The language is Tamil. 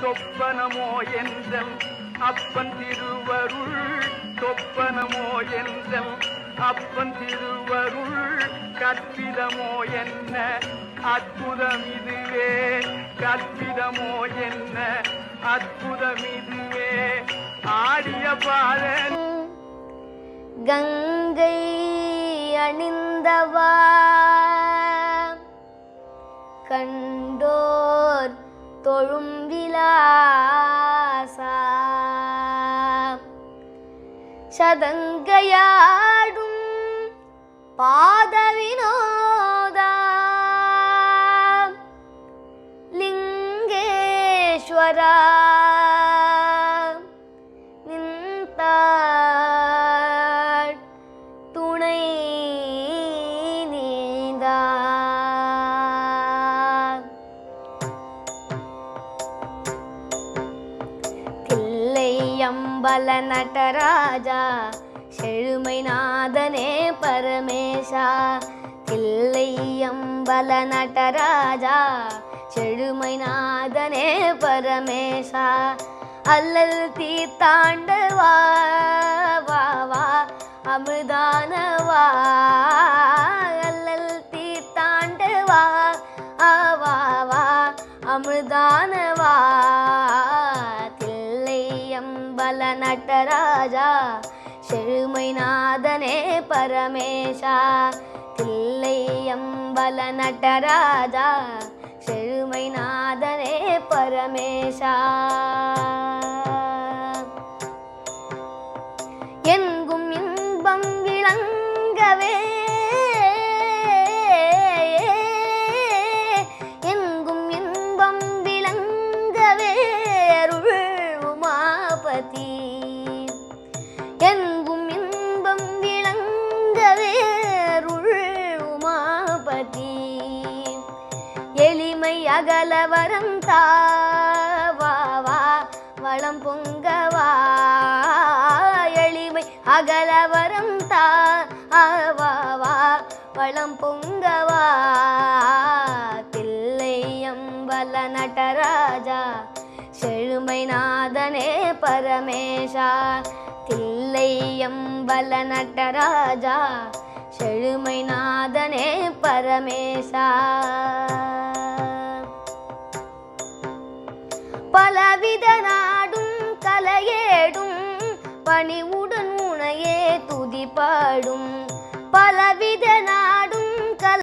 சொப்பனமோ என்றல் அப்பன் திருவருள் சொப்பனமோ என்றல் அப்பன் திருவருள் கற்பிதமோ என்ன அற்புதம் இதுவே கற்பிதமோ என்ன அற்புதம் இதுவே ஆடிய பாதன் கங்கை அணிந்தவா கண்டோர் തൊഴും വിലാസ. ശതങ്കയാടും പാദവിനോദ. ലിംഗേശ്വര. നിന്ത തുണൈ നീന്താ. அம்பல நடராஜா செழுமை நாதனே பரமேஷா. தில்லை அம்பல நடராஜா செழுமை நாதனே பரமேஷா. அல்லல் தீர்த்தாண்டவா வாவா வா அமிர்தானவா அல்லல் தீர்த்தாண்டவா ஆவா வா நடராஜா செழுமை நாதனே பரமேஷா. தில்லை அம்பல நடராஜா செழுமை நாதனே பரமேஷா. அகல வரம் தாவா வளம் பொங்கவா. எளிமை அகல வரம் தா வளம் பொங்கவா. தில்லை அம்பல நடராஜா. செழுமை நாதனே பரமேஷா. தில்லை அம்பல நடராஜா. செழுமை நாதனே பரமேஷா. பலவித நாடும் கலையேடும் பணிவுடன் உனையே துதிப்பாடும். பலவித நாடும்